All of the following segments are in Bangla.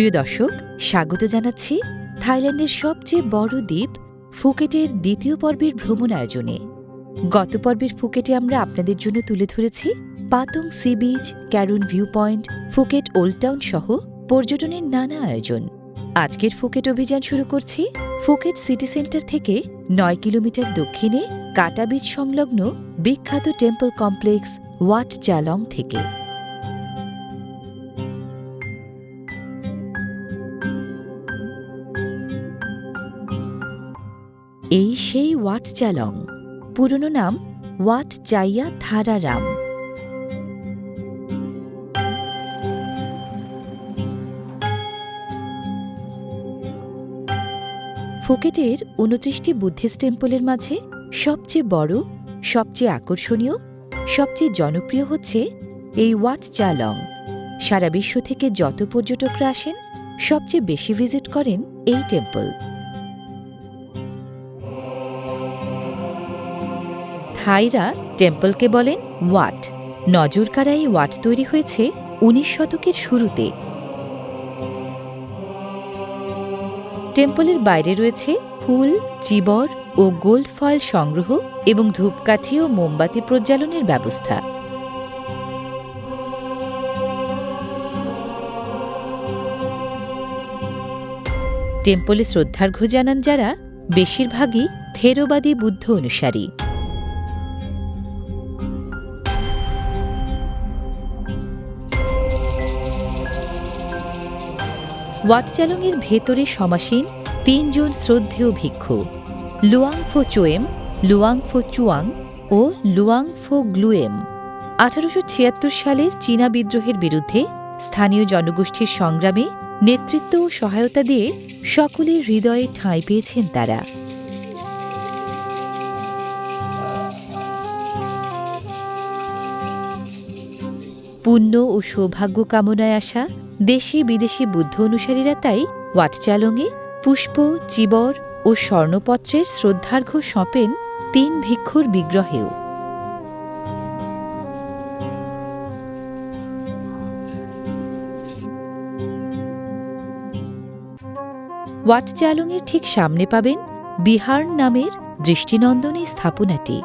প্রিয় দর্শক, স্বাগত জানাচ্ছি থাইল্যান্ডের সবচেয়ে বড় দ্বীপ ফুকেটের দ্বিতীয় পর্বের ভ্রমণ আয়োজনে গত পর্বের ফুকেটে আমরা আপনাদের জন্য তুলে ধরেছি Patong sea beach, Karon viewpoint Phuket old town সহ পর্যটনের নানা আয়োজন। আজকের ফুকেট অভিযান শুরু করছি ফুকেট সিটি সেন্টার থেকে নয় কিলোমিটার দক্ষিণে কাটা বিচ সংলগ্ন বিখ্যাত টেম্পল কমপ্লেক্স ওয়াট চালং থেকে। এই সেই ওয়াট চালং পুরনো নাম ওয়াট চাইয়া থারারাম। ফুকেটের উনত্রিশটি বুদ্ধিস্ট টেম্পলের মাঝে সবচেয়ে বড়, সবচেয়ে আকর্ষণীয়, সবচেয়ে জনপ্রিয় হচ্ছে এই ওয়াট চালং সারা বিশ্ব থেকে যত পর্যটকরা আসেন, সবচেয়ে বেশি ভিজিট করেন এই টেম্পল। থাইরা টেম্পলকে বলেন ওয়াট। নজরকাড়া এই ওয়াট তৈরি হয়েছে উনিশ শতকের শুরুতে। টেম্পলের বাইরে রয়েছে ফুল, চিবর ও গোল্ড ফয়েল সংগ্রহ এবং ধূপকাঠি ও মোমবাতি প্রজ্বালনের ব্যবস্থা। টেম্পলে শ্রদ্ধার্ঘ্য জানান যারা, বেশিরভাগই থেরোবাদী বুদ্ধ অনুসারী। ওয়াটচালংয়ের ভেতরে সমাসীন তিনজন শ্রদ্ধেয় ভিক্ষু, লুয়াংফো চোয়েম, লুয়াংফো চুয়াং ও লুয়াংফো গ্লুয়েম। আঠারোশো ছিয়াত্তর সালের চীনা বিদ্রোহের বিরুদ্ধে স্থানীয় জনগোষ্ঠীর সংগ্রামে নেতৃত্ব ও সহায়তা দিয়ে সকলের হৃদয়ে ঠাঁই পেয়েছেন তারা। পুণ্য ও সৌভাগ্য কামনায় আসা দেশি বিদেশি বুদ্ধ অনুসারীরা তাই ওয়াটচালংয়ে পুষ্প, চিবর ও স্বর্ণপত্রের শ্রদ্ধার্ঘ্য সঁপেন তিন ভিক্ষুর বিগ্রহেও। ওয়াটচালংয়ের ঠিক সামনে পাবেন বিহার নামের দৃষ্টিনন্দনী স্থাপনাটি।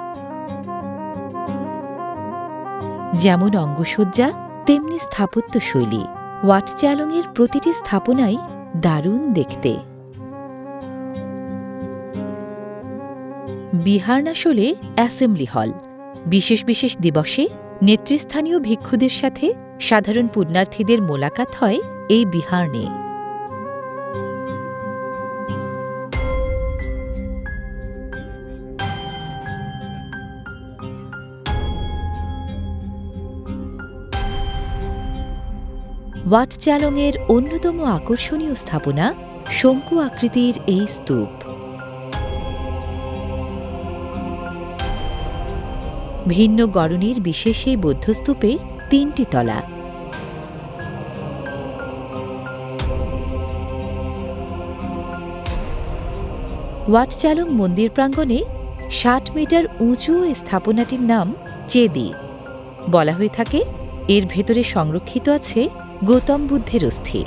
যেমন অঙ্গসজ্জা, তেমনি স্থাপত্যশৈলী। ওয়াটচালংয়ের প্রতিটি স্থাপনাই দারুণ দেখতে। বিহার আসলে অ্যাসেম্বলি হল। বিশেষ বিশেষ দিবসে নেতৃস্থানীয় ভিক্ষুদের সাথে সাধারণ পুণ্যার্থীদের মোলাকাত হয় এই বিহার্নে ওয়াটচালংয়ের অন্যতম আকর্ষণীয় স্থাপনা শঙ্কু আকৃতির এই স্তূপ। ভিন্ন গড়নের বিশেষ এই বৌদ্ধস্তূপে তিনটি তলা। ওয়াটচালং মন্দির প্রাঙ্গণে ষাট মিটার উঁচু স্থাপনাটির নাম চেদি। বলা হয়ে থাকে, এর ভেতরে সংরক্ষিত আছে গৌতম বুদ্ধের অস্থি।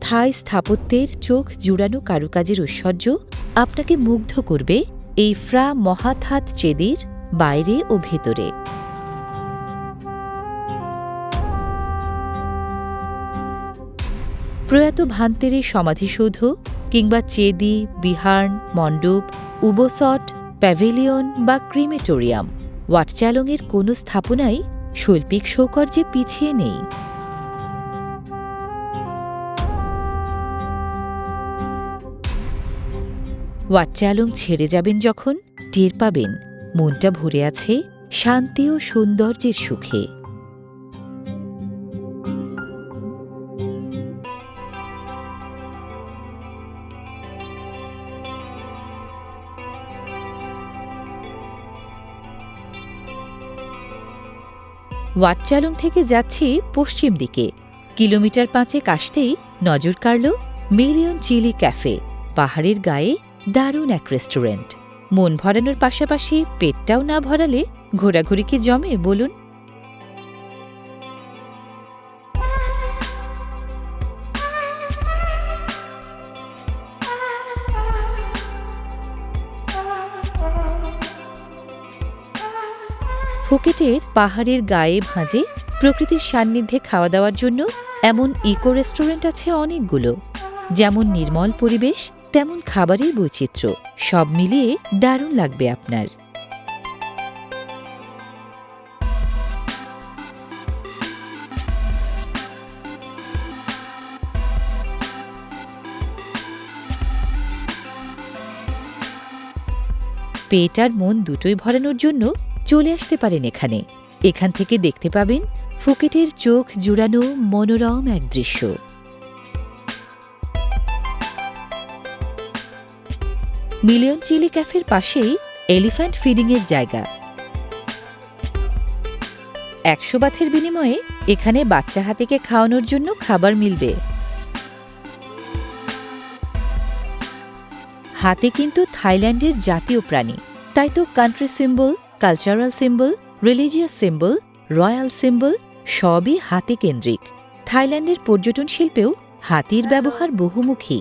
থাই স্থাপত্যের চোখ জুড়ানো কারুকাজের ঐশ্বর্য আপনাকে মুগ্ধ করবে এই ফ্রা মহাথাত চেদির বাইরে ও ভেতরে। প্রয়াত ভান্তের সমাধিসৌধ কিংবা চেদি বিহার্ন মণ্ডপ, উবসট প্যাভিলিয়ন বা ক্রিমেটোরিয়াম। ওয়াটচ্যালংয়ের কোনো স্থাপনাই শৈল্পিক সৌকর্যে পিছিয়ে নেই। ওয়াটচ্যালং ছেড়ে যাবেন যখন, টের পাবেন, মনটা ভরে আছে শান্তি ও সৌন্দর্যের সুখে। ওয়াটচালং থেকে যাচ্ছি পশ্চিম দিকে। কিলোমিটার পাঁচেক আসতেই নজর কাড়ল মিলিয়ন চিলি ক্যাফে, পাহাড়ের গায়ে দারুণ এক রেস্টুরেন্ট। মন ভরানোর পাশাপাশি পেটটাও না ভরালে ঘোরাঘুরি কি জমে বলুন? ফুকেটের পাহাড়ের গায়ে ভাঁজে প্রকৃতির সান্নিধ্যে খাওয়া দাওয়ার জন্য এমন ইকো রেস্টুরেন্ট আছে অনেকগুলো। যেমন নির্মল পরিবেশ, তেমন খাবারের বৈচিত্র্য। সব মিলিয়ে দারুণ লাগবে আপনার। পেট আর মন দুটোই ভরানোর জন্য চলে আসতে পারেন এখানে। এখান থেকে দেখতে পাবেন ফুকেটের চোখ জুড়ানো মনোরম এক দৃশ্য। মিলিয়ন চিলি ক্যাফের পাশেই এলিফ্যান্ট ফিডিংয়ের জায়গা। একশো বাথের বিনিময়ে এখানে বাচ্চা হাতিকে খাওয়ানোর জন্য খাবার মিলবে। হাতে কিন্তু থাইল্যান্ডের জাতীয় প্রাণী। তাই তো country symbol cultural symbol religious symbol royal symbol সবই হাতি কেন্দ্রিক। থাইল্যান্ডের পর্যটন শিল্পেও হাতির ব্যবহার বহুমুখী।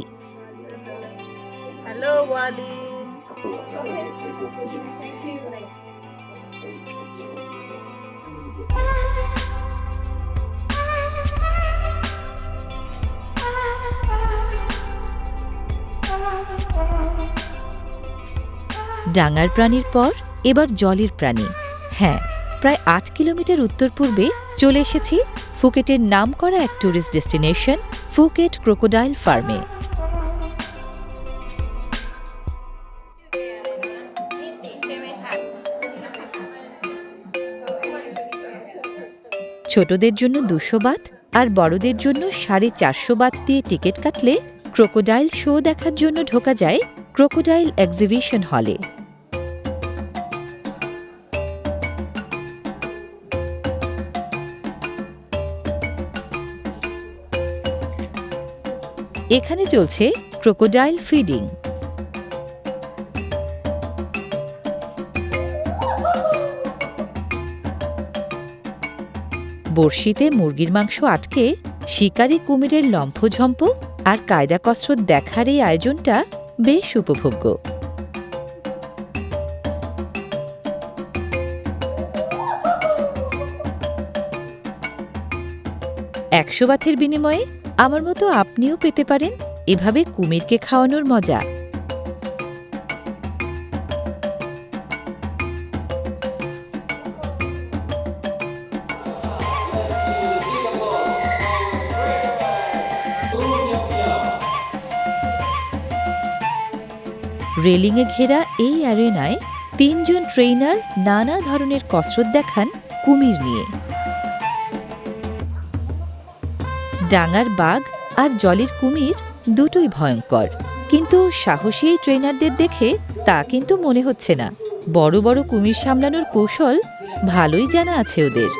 ডাঙার প্রাণীর পর এবার জলের প্রাণী। হ্যাঁ প্রায় আট কিলোমিটার উত্তর পূর্বে চলে এসেছি ফুকেটের নামকরা এক ট্যুরিস্ট ডেস্টিনেশন ফুকেট ক্রোকোডাইল ফার্মে। ছোটদের জন্য দুশো বাত আর বড়দের জন্য সাড়ে চারশো বাত দিয়ে টিকিট কাটলে ক্রোকোডাইল শো দেখার জন্য ঢোকা যায় ক্রোকোডাইল এক্সিবিশন হলে। এখানে চলছে ক্রোকোডাইল ফিডিং। বড়শিতে মুরগির মাংস আটকে শিকারি কুমিরের লম্ফঝম্প আর কায়দা কসরত দেখার এই আয়োজনটা বেশ উপভোগ্য। একশো বাথের বিনিময়ে আমার মতো আপনিও পেতে পারেন এভাবে কুমিরকে খাওয়ানোর মজা। রেলিংয়ে ঘেরা এই অ্যারেনায় তিনজন ট্রেইনার নানা ধরনের কসরত দেখান কুমির নিয়ে। ডাঙার বাঘ আর জলের কুমির দুটোই ভয়ঙ্কর। কিন্তু সাহসী ট্রেনারদের দেখে তা কিন্তু মনে হচ্ছে না। বড় বড় কুমির সামলানোর কৌশল ভালোই জানা আছে ওদের।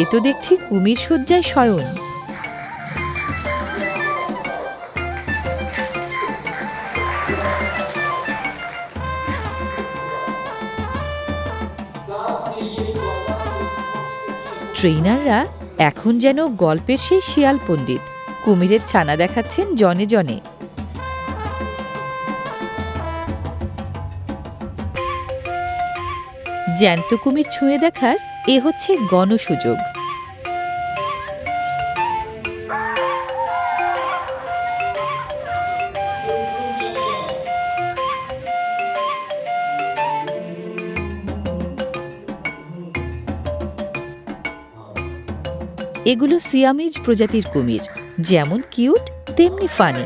এ তো দেখছি কুমির শয্যায় শয়ন ট্রেইনাররা এখন যেন গল্পের সেই শিয়াল পণ্ডিত, কুমিরের ছানা দেখাচ্ছেন জনে জনে। জ্যান্ত কুমির ছুঁয়ে দেখার এ হচ্ছে গণসুযোগ। এগুলো সিয়ামিজ প্রজাতির কুমির যেমন কিউট তেমনি ফানি।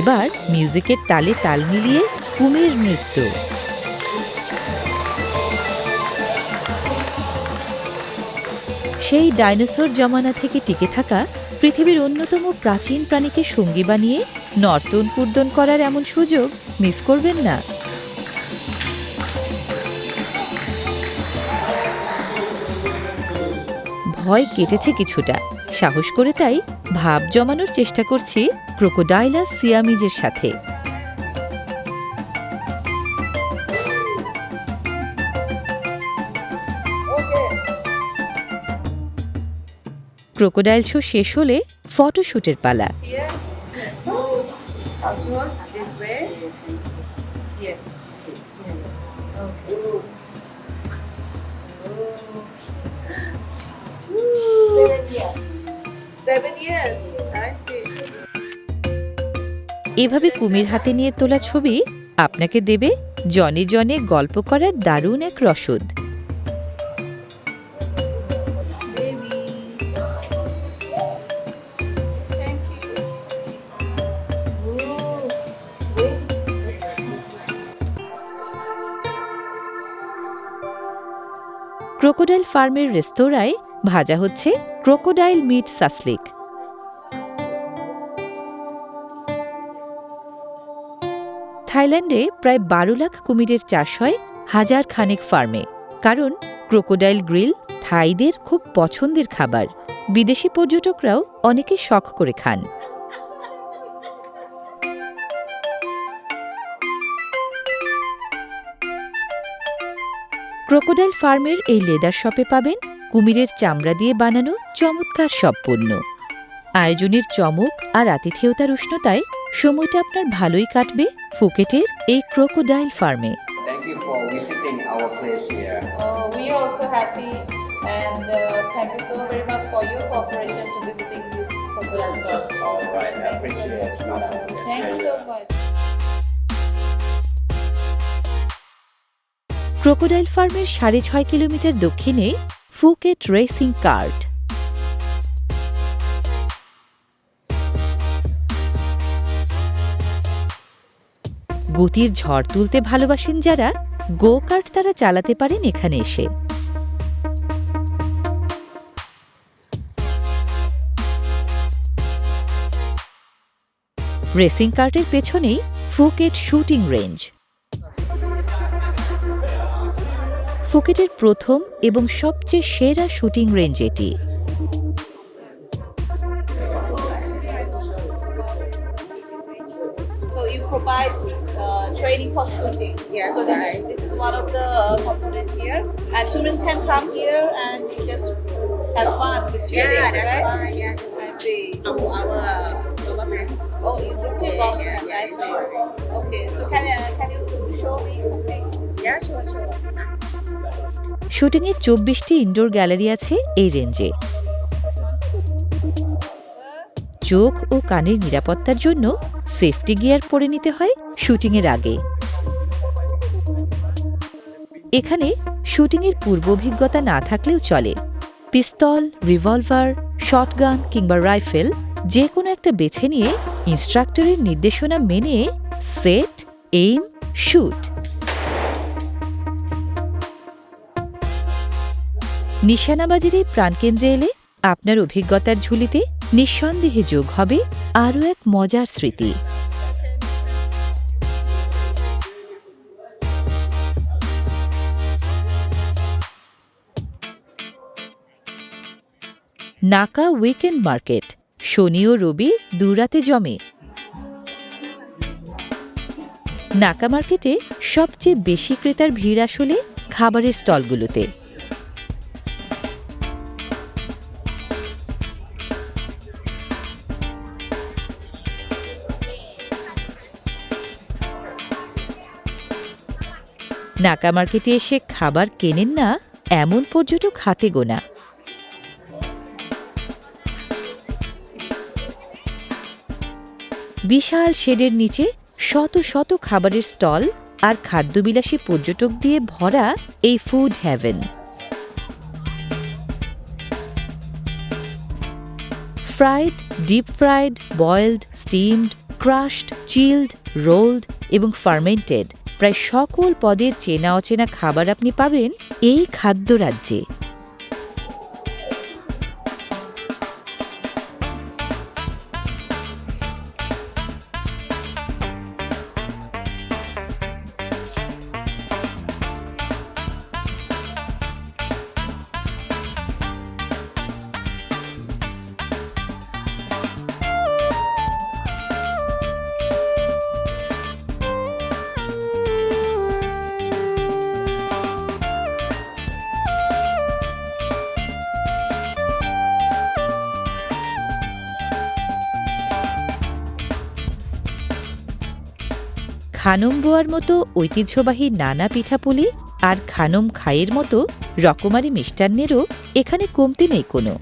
এবার মিউজিকের তালে তাল মিলিয়ে কুমির নৃত্য। সেই ডাইনোসর জমানা থেকে টিকে থাকা পৃথিবীর অন্যতম প্রাচীন প্রাণীকে সঙ্গী বানিয়ে নর্তন কুর্দন করার এমন সুযোগ মিস করবেন না। ভয় কেটেছে কিছুটা সাহস করে তাই ভাব জমানোর চেষ্টা করছি ক্রোকোডাইলাস সিয়ামিজের সাথে ক্রোকোডাইল শো শেষ হলে ফটোশুটের পালা this Okay. Seven Seven years. I see. এভাবে কুমির হাতে নিয়ে তোলা ছবি আপনাকে দেবে জনে জনে গল্প করার দারুণ এক রসদ. ক্রোকোডাইল ফার্মের রেস্তোরাঁয় ভাজা হচ্ছে ক্রোকোডাইল মিট সাসলিক। থাইল্যান্ডে প্রায় বারো লাখ কুমিরের চাষ হয় হাজার খানেক ফার্মে। কারণ ক্রোকোডাইল গ্রিল থাইদের খুব পছন্দের খাবার। বিদেশি পর্যটকরাও অনেকে শখ করে খান। ক্রোকোডাইল ফার্মের এই লেদার শপে পাবেন কুমিরের চামড়া দিয়ে বানানো চমৎকার সব পণ্য। আয়োজনের চমক আর আতিথেয়তার উষ্ণতায় সময়টা আপনার ভালোই কাটবে ফুকেটের এই ক্রোকোডাইল ফার্মে। ক্রোকোডাইল ফার্মের সাড়ে ছয় কিলোমিটার দক্ষিণে ফুকেট রেসিং কার্ড গতির ঝড় তুলতে ভালোবাসেন যারা গো কার্ট তারা চালাতে পারেন এখানে এসে। রেসিং কার্টের পেছনেই ফুকেট শুটিং রেঞ্জ ফুকেটের প্রথম এবং সবচেয়ে সেরা শুটিং রেঞ্জ এটি So you provide uh, training for shooting. Yes, So this is this is one of the uh, component here, and tourists can come here and just have fun with shooting. Yeah, that's right? why. Yeah, I see. our our government. Oh, you Yeah, government. yeah, yeah, I see. Okay, so can uh, can you show me something? Yeah, sure, sure. শুটিংয়ের চব্বিশটি ইনডোর গ্যালারি আছে এই রেঞ্জে চোখ ও কানের নিরাপত্তার জন্য সেফটি গিয়ার পরে নিতে হয় শুটিংয়ের আগে। এখানে শুটিংয়ের পূর্ব অভিজ্ঞতা না থাকলেও চলে। পিস্তল রিভলভার শটগান কিংবা রাইফেল যে কোনো একটা বেছে নিয়ে ইনস্ট্রাক্টরের নির্দেশনা মেনে সেট এইম শুট নিশানাবাজির এই প্রাণকেন্দ্রে এলে আপনার অভিজ্ঞতার ঝুলিতে নিঃসন্দেহে যোগ হবে আরও এক মজার স্মৃতি। নাকা উইকেন্ড মার্কেট, শনি ও রবি দুরাতে জমে। নাকা মার্কেটে সবচেয়ে বেশি ক্রেতার ভিড় আসলে খাবারের স্টলগুলোতে। নাকা মার্কেটে এসে খাবার কেনেন না, এমন পর্যটক হাতে গোনা। বিশাল শেডের নিচে শত শত খাবারের স্টল আর খাদ্যবিলাসী পর্যটক দিয়ে ভরা এই food haven fried deep fried boiled steamed crushed chilled rolled এবং ফার্মেন্টেড প্রায় সকল পদের চেনা অচেনা খাবার আপনি পাবেন এই খাদ্য রাজ্যে। খানম বোয়ার মতো ঐতিহ্যবাহী নানা পিঠাপুলি আর খানম খাইয়ের মতো রকমারি মিষ্টান্নেরও এখানে কমতি নেই কোনো।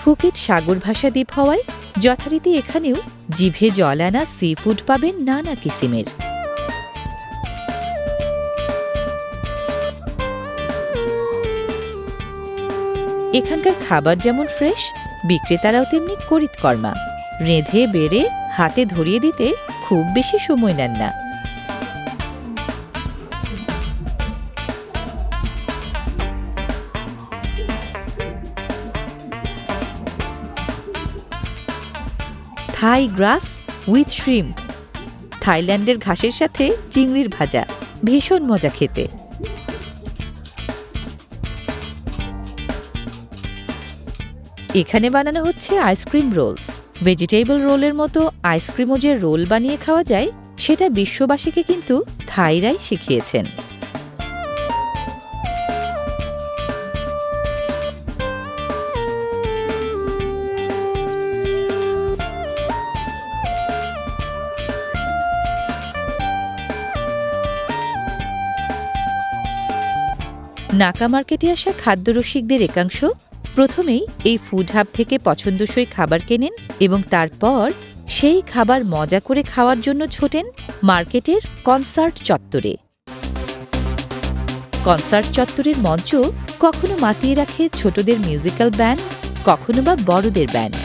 ফুকেট সাগর ভাষা দ্বীপ হওয়ায় যথারীতি এখানেও জিভে জল আনা সি ফুড পাবেন নানা কিসিমের। এখানকার খাবার যেমন ফ্রেশ, বিক্রেতারাও তেমনি করিতকর্মা রেঁধে, বেড়ে, হাতে ধরিয়ে দিতে খুব বেশি সময় নেন না। থাই গ্রাস উইথ শ্রিম্প থাইল্যান্ডের ঘাসের সাথে চিংড়ির ভাজা, ভীষণ মজা খেতে। এখানে বানানো হচ্ছে আইসক্রিম রোলস। ভেজিটেবল রোলের মতো আইসক্রিমও যে রোল বানিয়ে খাওয়া যায়, সেটা বিশ্ববাসীকে কিন্তু থাইরাই শিখিয়েছেন। নাকা মার্কেটে আসা খাদ্যরসিকদের একাংশ প্রথমেই এই ফুড হাব থেকে পছন্দসই খাবার কেনেন এবং তারপর সেই খাবার মজা করে খাওয়ার জন্য ছোটেন মার্কেটের কনসার্ট চত্বরে। কনসার্ট চত্বরের মঞ্চ কখনো মাতিয়ে রাখে ছোটদের মিউজিক্যাল ব্যান্ড কখনো বা বড়দের ব্যান্ড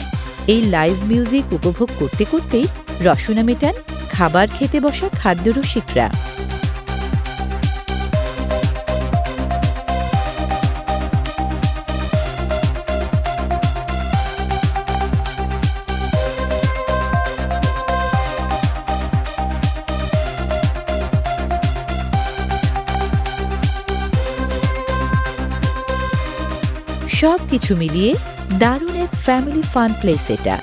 এই লাইভ মিউজিক উপভোগ করতে করতেই রসনা মেটান, খাবার খেতে বসা খাদ্যরসিকরা। কিছু মিলিয়ে দারুণ এক ফ্যামিলি ফান প্লেস এটা।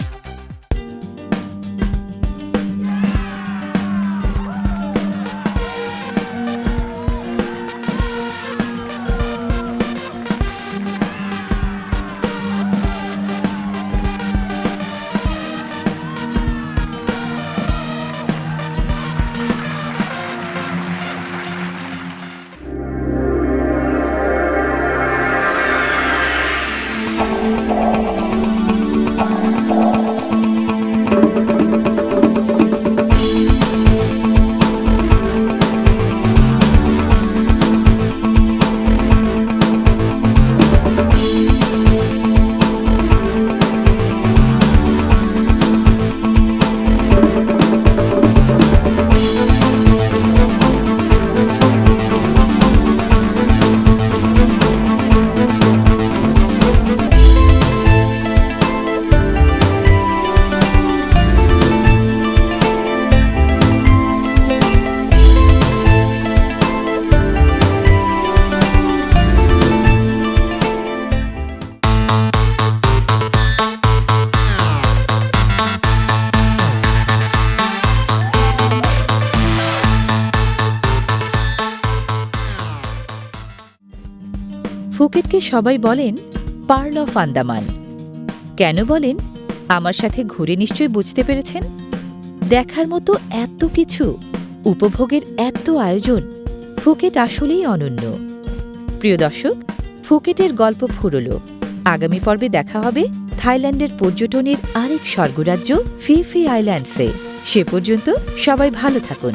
সবাই বলেন, পার্ল অফ আন্দামান। কেন বলেন? আমার সাথে ঘুরে নিশ্চয়ই বুঝতে পেরেছেন? দেখার মতো এত কিছু, উপভোগের এত আয়োজন, ফুকেট আসলেই অনন্য। প্রিয় দর্শক, ফুকেটের গল্প ফুরল। আগামী পর্বে দেখা হবে থাইল্যান্ডের পর্যটনের আরেক স্বর্গরাজ্য ফি ফি আইল্যান্ডসে। সে পর্যন্ত সবাই ভালো থাকুন।